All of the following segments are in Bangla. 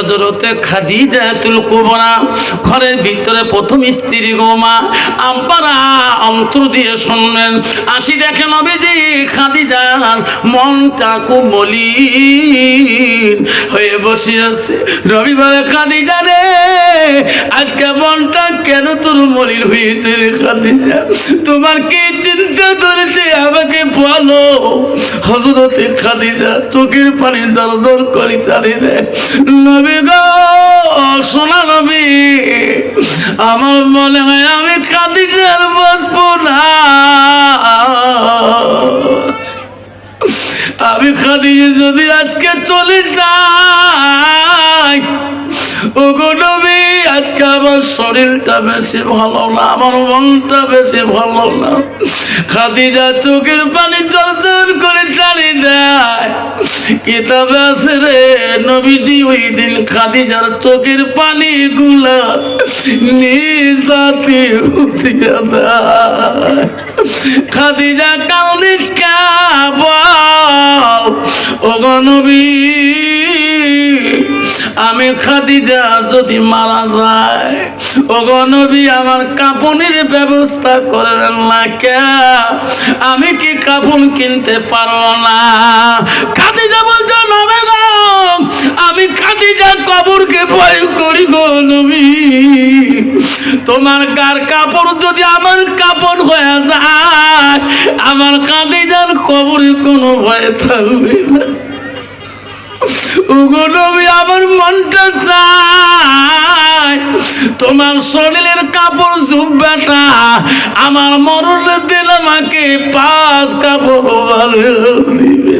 হজরতে খাদিজাতুল কুবরা, ঘরের ভিতরে প্রথম স্ত্রী গোমা আব্বারা অন্তর দিয়ে শুনলেন, আসি দেখে নবীজি, খাদিজার মনটা খুব মলিন হয়ে বসে আছে। রবিবারে খাদিজা রে, আজকে মনটা কেন তোর মলিন হয়েছে রে খাদিজা? তোমার কি চিন্তা করেছে আমাকে বলো? হজরতে খাদিজা চোখের পানি দর দর করে চালিয়ে দেয়। নবী আমার মনে হয় আমি খাদিজার বসবো না। আমি খাদিজে যদি আজকে চলে যাই ও নবী আজকে আমার শরীরটা বেশি ভালো না, আমার মনটা বেশি ভালো না। খাদিজা চোখের পানি জল করে চালিয়ে দেয়। কিতাবে আছে রে নবীজি, ওই দিন খাদিজার চোখের পানি গুলা নিজাতে উঠিয়া দেয়। খাদিজা কাউনিস কা বল ও নবী। আমি খাদিজা যদি মারা যায় নবী আমার কাপনের ব্যবস্থা করেন না কে আমি কি কাপন কিনতে পারব না? খাদিজা বলছো, নবে আমি খাদিজা কবরকে ভয় করি গো নবী। তোমার গার কাপড় যদি আমার কাপড় হয়ে যায়, আমার কাঁদে যান কবরে কোনো ভয় থাকবে না। ওগো নবী, আমার মনটা চায়। তোমার শরীরের কাপড় জুব্বাটা আমার মরণে দিল, আমাকে পাঁচ কাপড় ভালো দিবে।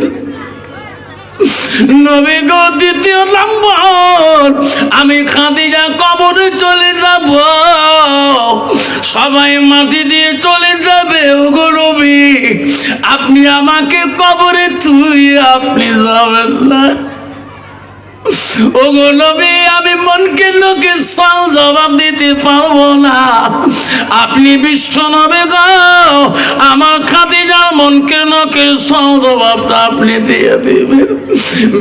নবী গো, দ্বিতীয় নম্বর, আমি খাদিজা কবরে চলে যাব। সবাই মাটি দিয়ে চলে যাবে ওগো নবী। আপনি আমাকে কবরে তুই, আপনি যাবেন না। ওগো নবী, আমি মনকে লোকে সাল জবাব দিতে পারব না। আপনি বিশ্ব নবে গো, আমার খাদিজার মনকে লোকে সাল জবাবটা আপনি দিয়ে দিবেন।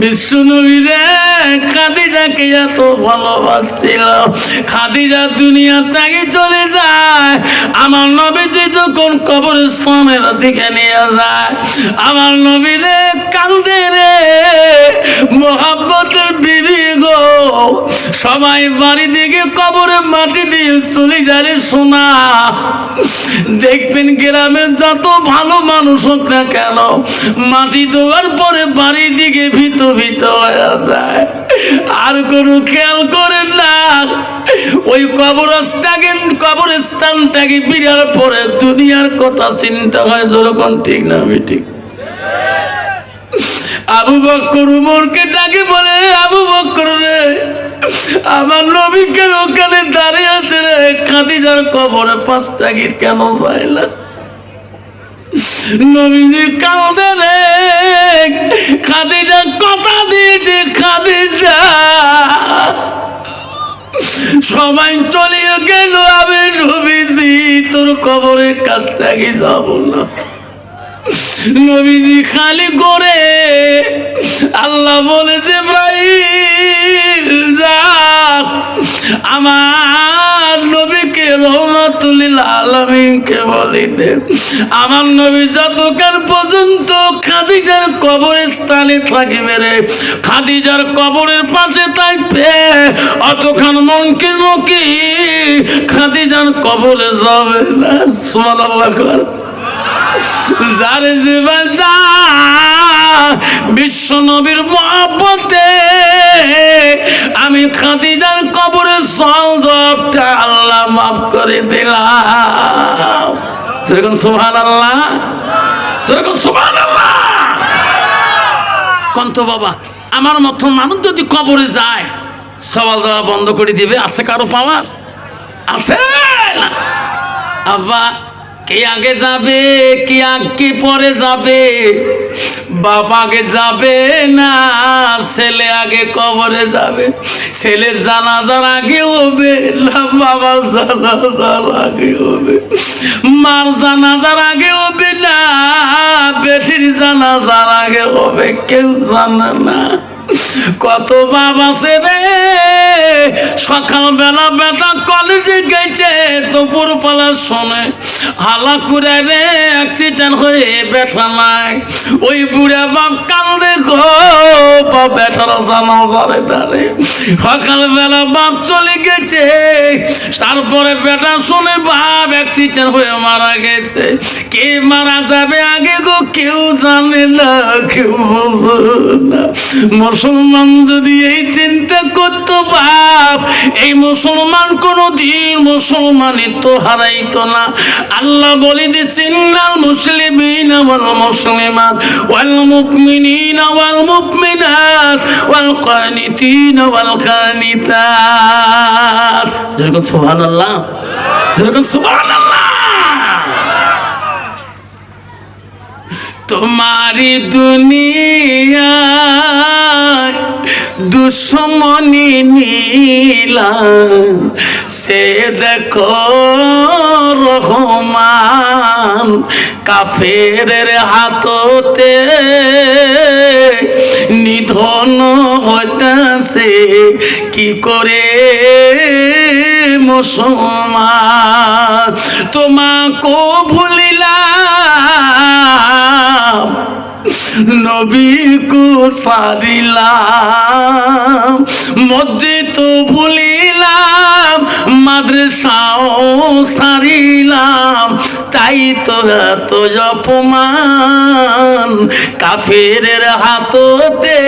বিশ্ব নবী রে, খাদিজাকে এত ভালোবাসছিল। খাদিজা দুনিয়া থেকে চলে যায় আমার নবীজি যখন কবরস্থানের দিকে নিয়ে যায়, আমার নবী রে কান্দে রে, মোহাব্বতের বিবি গো। সবাই বাড়ি দিকে কবরে মাটি দিয়ে চলে যারে শোনা দেখবেন গ্রামে যত ভালো মানুষ হোক না কেন, মাটি দেওয়ার পরে বাড়ি দিকে ভিত ভিত হয়ে যায়। আর কোনো খেয়াল করেন না। ওই কবরস্থাকে কবরস্থানটাকে বিরার পরে দুনিয়ার কথা চিন্তা হয় যেরকম ঠিক না আমি ঠিক। আবু বক্কর উমরকে ডাকে বলে, আবু বক্কর রে, আমার নবীকে ওখানে দাঁড়িয়ে আছে রে। খাদিজার কবরে পাঁচ তাগির কেন না নবীজি কাঁদে রে খাদিজা কথা দিয়েছে, খাদিজা। সবাই চলিয়ে গেল আমি নবীজি, তোর কবরের কাছ থেকে যাব না। নবীজি খালি করে আল্লাহ ইব্রাহিম যা আমার নবীকে রহমাতুল্লিল আলমিনকে বলি দে। আমার নবী যতকাল পর্যন্ত খাদিজার কবরের স্থানে থাকিবে রে, খাদিজার কবরের পাশে থাকবে অতক্ষণ মনকে মুখী খাদিজার কবরে যাবে না। সুমান আল্লাহ জীবন বিশ্ব নবীর মহাপতে আমি খাদিজার কবরে সবটা আল্লাহ মাফ করে দিলাম। যেরকম সুভান আল্লাহ যেরকম সুভান আল্লাহ কন্ত বাবা, আমার মতো মানুষ যদি কবরে যায়, সওয়াল দেওয়া বন্ধ করে দিবে, আছে কারও পাওয়ার? আছে আব্বা কে আগে যাবে? কে আগে পরে যাবে? বাপ আগে যাবে না, ছেলে আগে কবরে যাবে। ছেলের জানাজার আগে হবে, না বাবার জানাজার আগে হবে। মার জানাজার আগে হবে না, বেটির জানাজার আগে হবে, কেউ জানে না। কত বাবা আছে রে? সকালবেলা বেটা কলেজে গেছে, দুপুর পালা শোনে, হালা করে রে অ্যাক্সিডেন্ট হয়ে বেটা নাই। ওই বুড়া বাপ কান্দে গো বা বেটারা জানা যারে দাঁড়ে সকালবেলা বাপ চলে গেছে, তারপরে বেটা শুনে, বাপ অ্যাক্সিডেন্ট হয়ে মারা গেছে। কে মারা যাবে আগে গো, কেউ জানে না, কেউ বোঝে না। মুসলমান যদি এই চিন্তা করতো বাপ এই মুসলমান কোনো দিন মুসলমানিত্ব হারাইতো না। আল্লাহ বলে দিচ্ছেন মুসলিমিন ওয়াল মুসলিমাত, ওয়াল মুমিনিন ওয়াল মুমিনাত, ওয়াল কানিতিন ওয়াল কানিতাত। যেরকম সুবহানাল্লাহ। যেরকম সুবহানাল্লাহ। তোমারি দুনিয়া দুশ্মনী নীলা সে দেখো রহমান কাফের হাততে নিধন হইতাছে। কি করে মুসলমান? তোমাকে ভুলিলাম নবী কো সারিলাম মসজিদ ভুলিলাম, মাদ্রাসাও সারিলাম, তাই তো এত অপমান। কাফের হাততে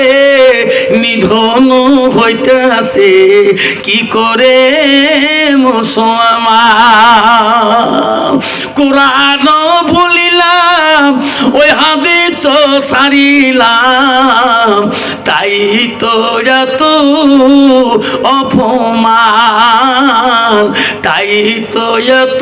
নিধন হইতেছে, কি করে মুসলমান? কোরআন ভুলিলাম ওই হাদিস সারিলাম। তাই তো যত অপমান তাই তো যত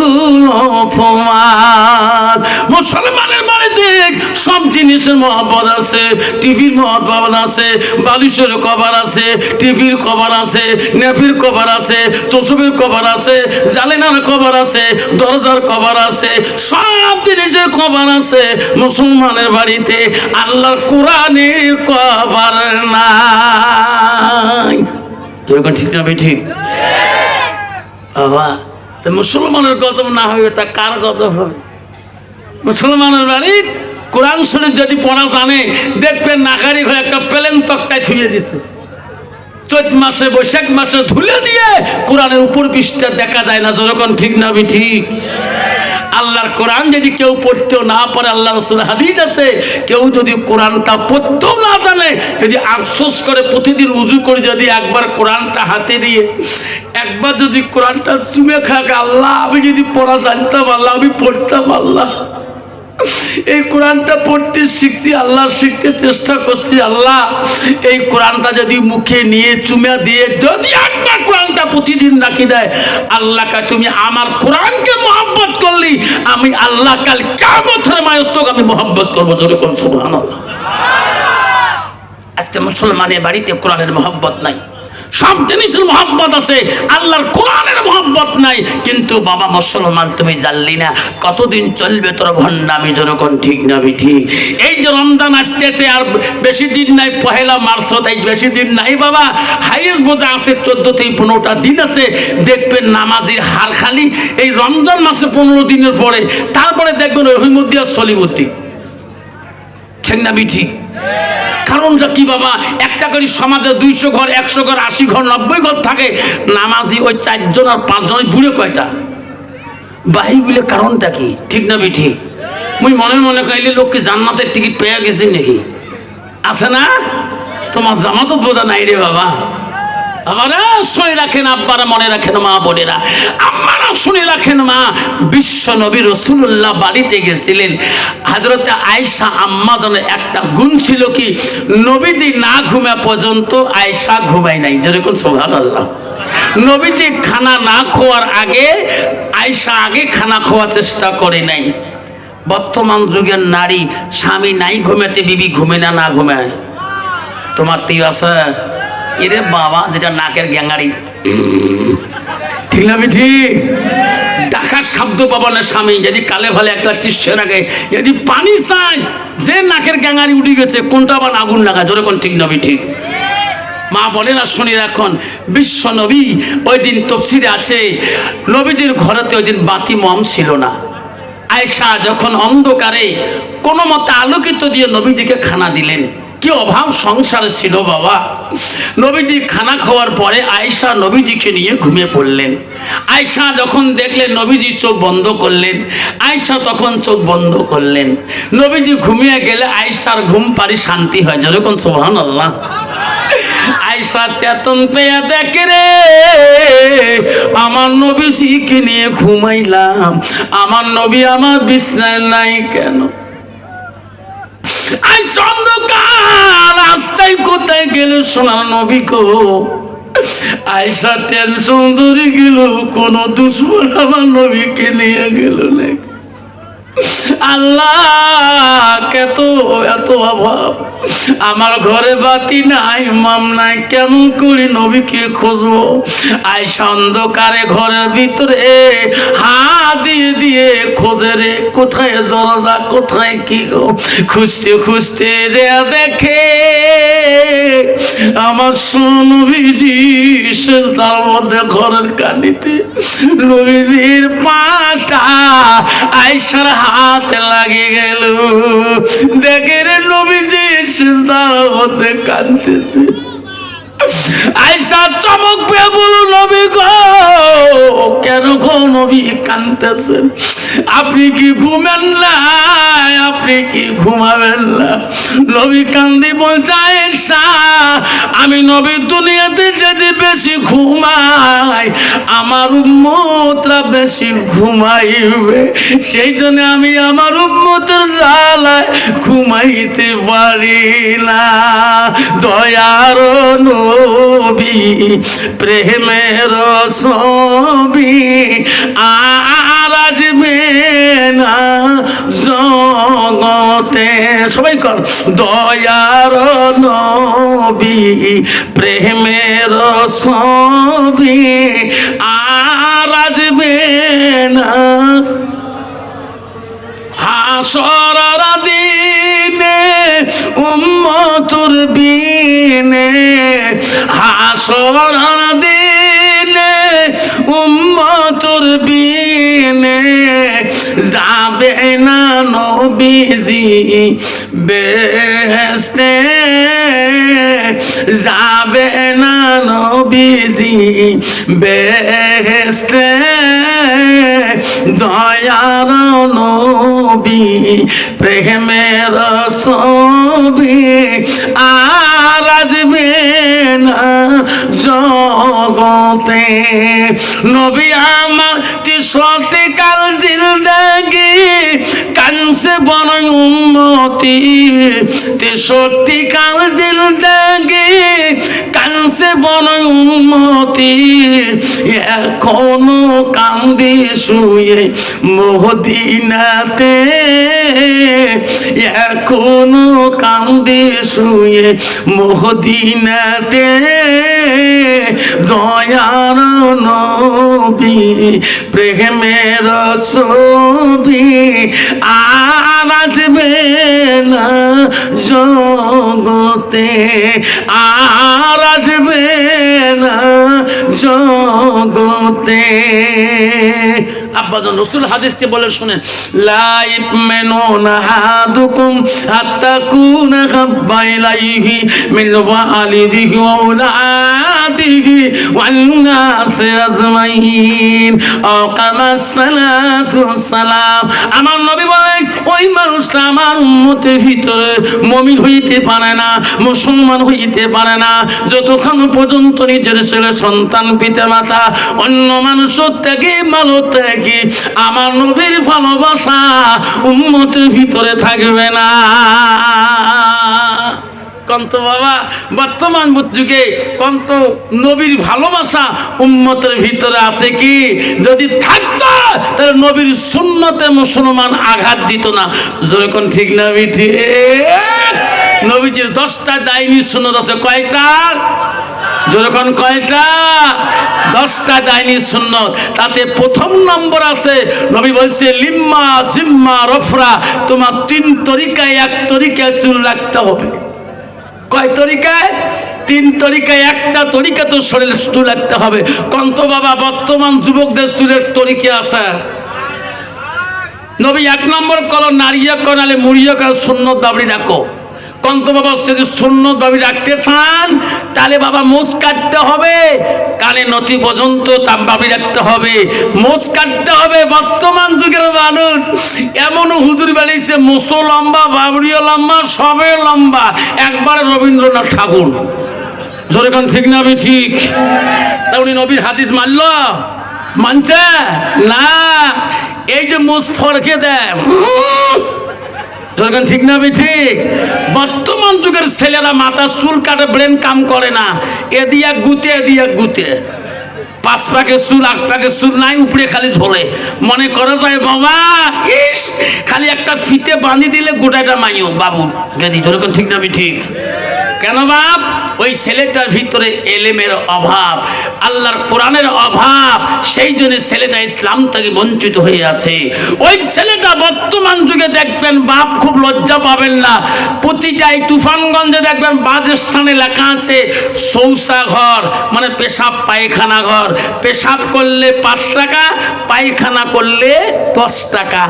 অপমান। মুসলমানের দেখ সব জিনিসের মহব্বত আছে। টিভির মহব্বত আছে, বালিশের কভার আছে, টিভির কভার আছে নেপির কভার আছে, তোষবের কভার আছে, জালেনার কভার আছে, দরজার কভার আছে, সব জিনিসের কভার আছে। মুসলমানের বাড়িতে আল্লাহর কোরআনের কভার নাই। ঠিক না ঠিক বাবা মুসলমানের গজব না হবে, তা কার গজব হবে? মুসলমানের বাড়ি, কোরআন শরীফ যদি পড়া জানে, দেখবেন নাগারি ঘরে একটা প্লেন তক্তায় থুয়ে দিছে। চৈত মাসে, বৈশাখ মাসে ধুলে দিয়ে কোরআনের উপর পৃষ্ঠা দেখা যায় না। যখন ঠিক না বি ঠিক? আল্লাহর কোরআন যদি কেউ পড়তেও না পারে আল্লাহ রসুল হাদিস আছে, কেউ যদি কোরআনটা পড়তেও না জানে, যদি আফসোস করে প্রতিদিন উজু করে যদি একবার কোরআনটা হাতে দিয়ে একবার যদি কোরআনটা চুমে খাক, আল্লাহ, আমি যদি পড়া জানতাম, আল্লাহ, আমি পড়তাম, আল্লাহ। এই কোরআনটা পড়তে শিখছি, আল্লাহ শিখতে চেষ্টা করছি, আল্লাহ। এই কোরআনটা যদি মুখে নিয়ে চুমা দিয়ে যদি একবার কোরআনটা প্রতিদিন রাখি দেয় আল্লাহকে তুমি আমার কোরআনকে মহব্বত করলি, আমি আল্লাহ কাল কেমন মায়ত্তক আমি মহব্বত করব। জোরে কোন সুবহান আজকে মুসলমানের বাড়িতে কোরআনের মহব্বত নাই। সব জিনিসের মহব্বত আছে, আল্লাহর কোরআনের মহব্বত নাই। কিন্তু বাবা মুসলমান, তুমি জানলি না, কতদিন চলবে তোর ভণ্ডামি যেরকম ঠিক না ঠিক এই যে রমজান আসতেছে আর বেশি দিন নাই, পহেলা মার্চ তাই বেশি দিন নাই বাবা। হাইয়েস্ট বোঝা আছে, চোদ্দ থেকে পনেরোটা দিন আছে দেখবেন নামাজির হার খালি। এই রমজান মাসে পনেরো দিনের পরে, তারপরে দেখবেন রহিমুদ্দিয়া সলিমুদ্দি ঠিক না ঠিক কারণটা কি বাবা? একটা করে সমাজে দুইশো ঘর, একশো ঘর, আশি ঘর, নব্বই ঘর থাকে, নামাজি ওই চারজন আর পাঁচজন বুড়ে কয়টা? বাহিগুলো কারণটা কি? ঠিক না বিঠি? মুই মনে মনে কইলে, লোককে জান্নাতের টিকিট পেয়ে গেছি নাকি? আছে না? তোমার জামাতো বোঝা নাই রে বাবা। আবারা শুনে রাখেন, আব্বারা মনে রাখেন, মা বোনেরা। আম্মারা শুনে রাখেন, মা, বিশ্ব নবী রসুল্লাহ বাড়িতে গেছিলেন। হাজরতে আয়সা আম্মাদনের একটা গুণ ছিল কি, নবীজি না ঘুমা পর্যন্ত আয়সা ঘুমায় নাই। যেরকম সোহান আল্লাহ নবীজি খানা না খাওয়ার আগে আয়সা আগে খানা খাওয়ার চেষ্টা করে নাই। বর্তমান যুগের নারী, স্বামী নাই ঘুমাতে, বিবি ঘুমে না না ঘুমায়। তোমার তীর আছে? এরে বাবা, যেটা নাকের গ্যাঙ্গারি। ঠিক না ডাকার শব্দ পাবা না, স্বামী। যদি কালে ভালে একটা টিসছে রাখে, যদি পানি চাই যে নাকের গ্যাঙ্গারি উঠে গেছে, কোনটা আবার আগুন লাগা? জোরে কোন ঠিক নবি ঠিক মা বলে না শুনি এখন, বিশ্ব নবী ওই দিন তফসিরে আছে, নবীজির ঘরেতে ওই দিন বাতি মম ছিল না। আয়সা যখন অন্ধকারে কোনো মতে আলোকিত দিয়ে নবীজিকে খানা দিলেন। কি অভাব সংসার ছিল বাবা? নবীজি খানা খাওয়ার পরে আয়সা নবীজিকে নিয়ে ঘুমিয়ে পড়লেন। আয়সা যখন দেখলেন নবীজি চোখ বন্ধ করলেন আয়সা তখন চোখ বন্ধ করলেন। নবীজি ঘুমিয়ে গেলে আয়সার ঘুম পারি শান্তি হয়। যেরকম সোহান আল্লাহ আয়সা চেতন পেয়ে দেখে রে, আমার নবীজিকে নিয়ে ঘুমাইলাম। আমার নবী আমার বিছনায় নাই কেন? আয়সা অন্ধকার রাস্তায় কোথায় গেল সোনার নবী কো আয়সা টেনশন ধরে গেল, কোন দুশ্মন আমার নবীকে নিয়ে গেল নাকি? আল্লাহ, কেত, এত অভাব। আমার ঘরে বাতি নাই, মাম নাই, কেমন করি নবীকে খুঁজবো? আয়সা অন্ধকারে ঘরের ভিতরে হাত দিয়ে দিয়ে খোঁজে রে, কোথায় দরজা, কোথায় কি গো? খুঁজতে খুঁজতে যে দেখে আমার নবীজি তার মধ্যে ঘরের কানিতে নবীজির পাটা আয়সার হাতে লাগে গেল। দেখে রে নবীজি সিজদার মধ্যে কানতেছে আয়সা চমক পেয়ে বলুন নবী গো। নবী কানতেছেন আপনি কি ঘুমেন না? আপনি কি ঘুমাবেন না? নবী কান্দি বলছে আমি নবী দুনিয়াতে যদি বেশি ঘুমাই, আমার উম্মতরা বেশি ঘুমাইবে। সেই জন্য আমি আমার উম্মতের জ্বালায় ঘুমাইতে পারি না। দয়ার নবী, প্রেমের ছবি আর আসবে না জগতে। সবাই কর, দয়ার নবী, প্রেমের ছবি। আর আসবে না হাসর দিনে উম্মতুর বিনে। হাসর উম্মতুর বিনে যাবে না নবীজি বেহেস্তে যাবে না নবীজি বেহেস্তে দয়ার নবী, প্রেমের ছবি আর আসবে না জগতে নবী আমার কি সত্যিকাল জিন্দাগি কানসে বড় উন্নতি তে সত্যিকাল জিন্দাগি কানসে বড় উন্নতি এখনও কান্দি শুয়ে মোহদিনাতে। এখনও কান্দি শুয়ে মোহদিনাতে। দয়ার নবী প্রেমের ছবি আর আসবে না জগতে আর আসবে না জগতে। আব্বাজন রসুল হাদিসকে বলে শুনেন লাইফ মেনো না হাদুকুম সালাতু সালাম। আমার নবী বলেন, ওই মানুষটা আমার ভিতরে মমিন হইতে পারে না, মুসলমান হইতে পারে না। যতক্ষণ পর্যন্ত নিজের ছেলে সন্তান পিতা মাতা অন্য মানুষের থেকে ভালো থেকে আমার নবীর ভালোবাসা উম্মতের ভিতরে থাকবে না? কন্ত বাবা, বর্তমান যুগে কন্ত নবীর ভালোবাসা উম্মতের ভিতরে আছে কি? যদি থাকতো, তাহলে নবীর শূন্যতে মুসলমান আঘাত দিত না। যেরকম ঠিক না বিঠি নবীজির দশটা দায়নি শূন্য আছে, কয়টা? যেরকম কয়টা? দশটা ডাইনি সুন্নত, তাতে প্রথম নম্বর আছে, নবী বলছে, লিম্মা, জিম্মা, রফরা, তোমার তিন তরিকায় এক তরিকায় চুল রাখতে হবে। কয় তরিকায়? তিন তরিকায় একটা তরিকা তো শরীরে চুল রাখতে হবে। কন্ত বাবা, বর্তমান যুবকদের চুলের তরিকা আছে। নবী এক নম্বর কল নারিয়া কনালে মুড়িয়া কর, সুন্নত দাবড়ি রাখো। কন্ত বাবা যদি শূন্য দাবি রাখতে চান, তাহলে বাবা মোজ কাটতে হবে। কানে নথি পর্যন্ত তাম বাবি রাখতে হবে। মোজ কাটতে হবে বর্তমান যুগের মানুষ। এমন হুজুর বেড়েছে মুসো লম্বা বাবরিও লম্বা সবে লম্বা। একবারে রবীন্দ্রনাথ ঠাকুর। জোরে কান, ঠিক না ঠিক? তা উনি নবীর হাদিস মানল? মানছে? না। এই যে মুস ফরকে দেয় যখন ঠিক না ঠিক। বর্তমান যুগের ছেলেরা মাথা চুল কাটে ব্রেন কাম করে না। এ দিয়া গুতে এ দিয়া গুতে। পাঁচ পাকে চুল, আট পাকে চুল নাই, উপরে খালি ঝোলে মনে করে যায়, বাবা, ইস, খালি একটা ফিতে বাঁধি দিলে গোটাটা মাইও বাবু গেদি যেরকম ঠিক না ঠিক? কেন বাপ? ওই ছেলেটার ভিতরে এলেমের অভাব, আল্লাহর কোরআনের অভাব, সেই জন্য ছেলেটা ইসলাম থেকে বঞ্চিত হয়ে আছে। ওই ছেলেটা বর্তমান যুগে দেখবেন বাপ খুব লজ্জা পাবেন না। প্রতিটাই তুফানগঞ্জে দেখবেন বাজ স্থানে লেখা আছে সৌসা ঘর মানে পেশাব পায়খানা ঘর। পেশাব করলে পাঁচ টাকা, পায়খানা করলে দশ টাকা।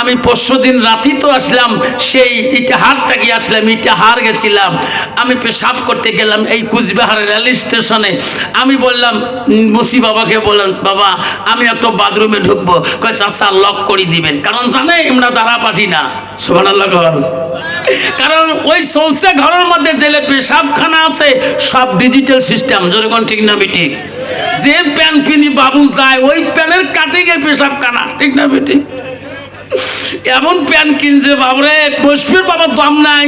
আমি পরশু দিন রাতি তো আসলাম, সেই ইটাহার থেকে আসলাম ইটাহার গেছিলাম। আমি পেশাব করতে গেলাম এই কুচবিহারের রেল স্টেশনে। আমি বললাম, মুসি বাবাকে বললাম, বাবা, আমি একটা বাথরুমে ঢুকবো। কয় চাষা লক করে দিবেন। কারণ জানে, আমরা দাঁড়া পাঠি না সোহান কারণ ওই সৌসে ঘরের মধ্যে জেলে পেশাবখানা আছে, সব ডিজিটাল সিস্টেম যেরকম ঠিক না ঠিক যে প্যান কিনি বাবু যায়, ওই প্যানের কাটিংয়ে পেশাবখানা। ঠিক না ঠিক এমন প্যান কিনছে, বাবরে বসবির বাবার দাম নাই।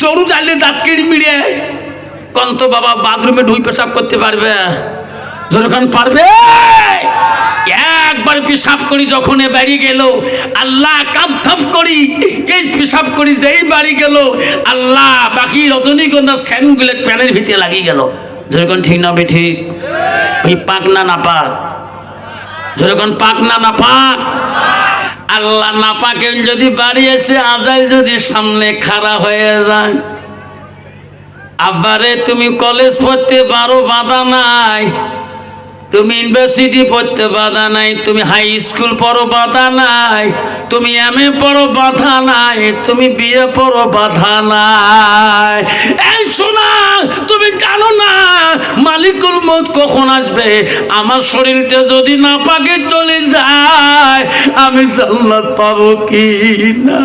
সরু জানলে দাঁত কেড়ে মিড়ে কন্ত বাবা বাথরুমে ঢুই পেশাব করতে পারবে? যখন পারবে? একবার পেশাব করি যখন এ বাড়ি গেল, আল্লাহ কাপ করি, এই পেশাব করি যেই বাড়ি গেল, আল্লাহ বাকি রজনীগন্ধা স্যানগুলো প্যানের ভিতরে লাগিয়ে গেল। যখন ঠিক না ঠিক ওই পাক না না পাক যখন পাক না না পাক আল্লাহ না পাকে যদি বাড়ি এসে আজাল যদি সামনে খাড়া হয়ে যায় আবারে তুমি কলেজ পড়তে বারো বাধা নাই। তুমি ইউনিভার্সিটি পড়তে বাধা নাই, তুমি হাই স্কুল পড়ো বাধা নাই, তুমি এম এ পড়ো বাধা নাই, তুমি বিয়ে পড়ো বাধা নাই। এই শোনা তুমি জানো না, মালিকুল মত কখন আসবে? আমার শরীরটা যদি না পাকে চলে যায়, আমি জান্নাত পাবো কি না?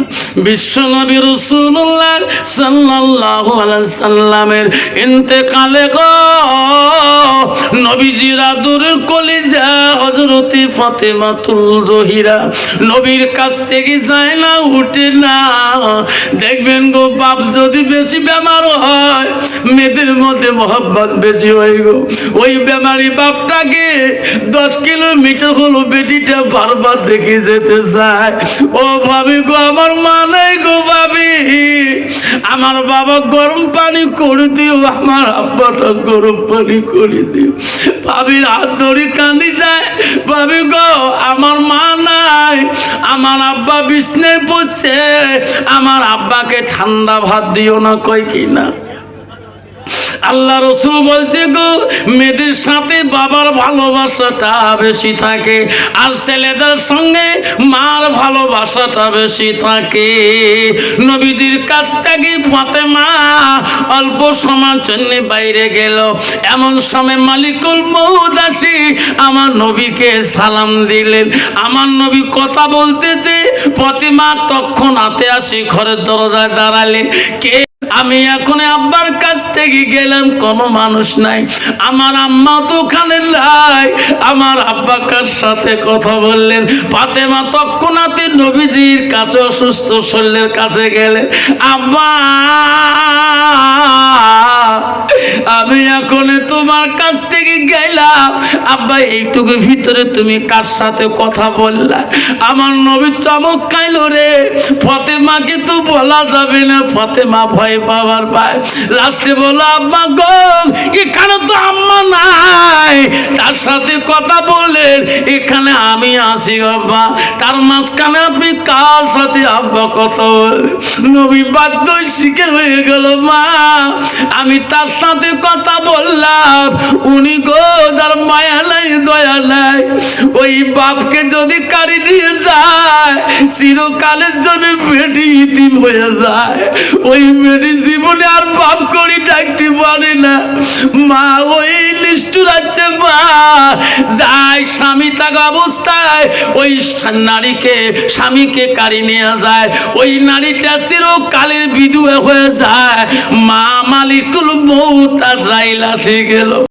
বিশ্বনবী রসুল্লাহ আলাইহি সাল্লামের ইন্তেকালে গো, নবীজির আদরের কলিজা হযরতে ফাতেমাতুল জহিরা। নবীর কাছ থেকে যায় না উঠে না। দেখবেন গো বাপ যদি বেশি বেমার হয়, মেয়েদের মধ্যে মহব্বত বেশি হয় গো। ওই বেমারি বাপটাকে দশ কিলোমিটার হলো বেটিটা বারবার দেখে যেতে চায়। ও ভাবি গো, আমার মা নাই গো ভাবি। আমার বাবা গরম পানি করে দিও, আমার আব্বাটা গরম পানি করে দিও। ভাবির ধরে কান্দি যায়। ভাবি গো, আমার মা নাই। আমার আব্বা বিষ্ণে পড়ছে আমার আব্বাকে ঠান্ডা ভাত দিও না কয় কি না আল্লাহ রসুল বলছে গো, মেয়েদের সাথে বাবার ভালোবাসাটা বেশি থাকে, আর ছেলেদের সঙ্গে মার ভালোবাসাটা বেশি থাকে। নবীদের কাছ থেকে ফাতেমা অল্প সময়ের জন্য বাইরে গেল। এমন সময় মালিকুল মৌদাসী আমার নবীকে সালাম দিলেন। আমার নবী কথা বলতেছে, ফাতেমা তখন হাতে আসি, ঘরের দরজায় দাঁড়ালেন কে আমি এখন আব্বার কাছ থেকে গেলাম, কোনো মানুষ নাই। আমার আম্মা তো ওখানে নাই আমার আব্বা কার সাথে কথা বললেন? পাতে মা তৎক্ষণাতে নবীজির কাছে অসুস্থ শরীরের কাছে গেলেন। আব্বা! আমি এখন তোমার কাছ থেকে গেলাম। আব্বা, এইটুকু ভিতরে তুমি কার সাথে কথা বললা? আমার নবী চমক খাইলো রে। ফতেমাকে তো বলা যাবে না, ফতেমা ভয় পাওয়ার পায়। লাস্টে বলো আম্মা গো, এখানে তো আম্মা নাই। তার সাথে কথা বললেন এখানে আমি আসি আব্বা। তার মাঝখানে আপনি কার সাথে আব্বা কথা বলেন? নবী বাধ্য শিখে হয়ে গেল, মা। আমি তার সাথে কথা বললাম। উনি গো, তার মায়া নাই, দয়া নাই। ওই বাপকে যদি কারি নিয়ে যায়, চিরকালের জন্য বেটি ইতিম হয়ে যায়। ওই বেটি জীবনে আর বাপ করি ডাকতে পারে না। মা, ওই লিস্টু যাচ্ছে মা। যায় স্বামী থাকা অবস্থায়, ওই নারীকে, স্বামীকে কারি নিয়ে যায়। ওই নারীটা চিরকালের বিধবা হয়ে যায়। মা মালিকুল মৌ তার রাইল আসে গেল।